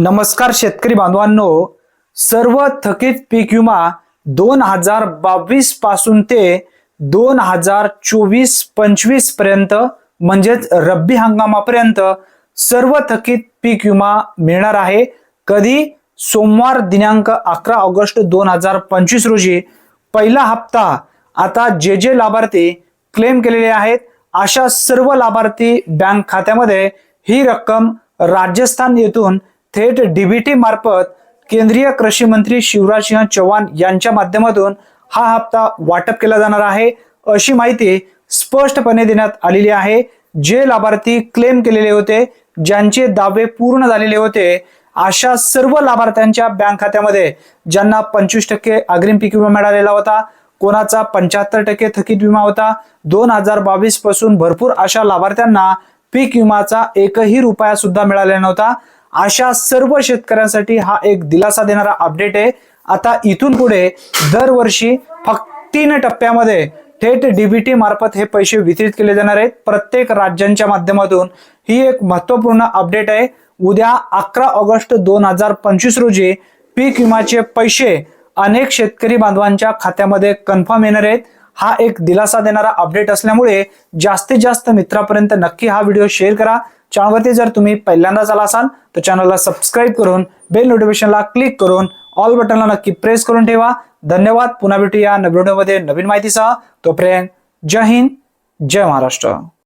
नमस्कार शेतकरी बांधवांनो. सर्व थकीत पीक विमा दोन हजार बावीसपासून ते दोन हजार चोवीस पंचवीसपर्यंत म्हणजेच रब्बी हंगामापर्यंत सर्व थकीत पीक विमा मिळणार आहे. कधी? सोमवार दिनांक अकरा ऑगस्ट दोन हजार पंचवीस रोजी. पहिला हप्ता आता जे जे लाभार्थी क्लेम केलेले आहेत अशा सर्व लाभार्थी बँक खात्यामध्ये ही रक्कम राजस्थान येथून थेट डीबीटी मार्फत केंद्रीय कृषी मंत्री शिवराज सिंह चौहान यांच्या माध्यमातून हा हप्ता वाटप केला जाणार आहे अशी माहिती स्पष्टपणे देण्यात आलेली आहे. जे लाभार्थी क्लेम केलेले होते ज्यांचे दावे पूर्ण झालेले होते अशा सर्व लाभार्थ्यांच्या बँक खात्यामध्ये ज्यांना पंचवीस टक्के अग्रिम पीक विमा मिळालेला होता कोणाचा पंच्याहत्तर टक्के थकीत विमा होता दोन हजार बावीसपासून भरपूर अशा लाभार्थ्यांना पीक विमाचा एकही रुपया सुद्धा मिळालेला नव्हता. अशा सर्व शेतकऱ्यांसाठी हा एक दिलासा देणारा अपडेट आहे. आता इथून पुढे दरवर्षी फक्त तीन टप्प्यामध्ये थेट डीबीटी मार्फत हे पैसे वितरित केले जाणार आहेत. प्रत्येक राज्यांच्या माध्यमातून ही एक महत्त्वपूर्ण अपडेट आहे. उद्या अकरा ऑगस्ट दोन हजार पंचवीस रोजी पीक विमाचे पैसे अनेक शेतकरी बांधवांच्या खात्यामध्ये कन्फर्म येणार आहेत. हा एक दिलासा देणारा अपडेट असल्यामुळे जास्तीत जास्त मित्रापर्यंत नक्की हा व्हिडिओ शेअर करा. चॅनलवरती जर तुम्ही पहिल्यांदाच आला असाल तर चॅनलला सबस्क्राईब करून बेल नोटिफिकेशनला क्लिक करून ऑल बटनला नक्की प्रेस करून ठेवा. धन्यवाद. पुन्हा भेटूया नवीन व्हिडिओमध्ये नवीन माहितीसह. तोपर्यंत जय हिंद जय महाराष्ट्र.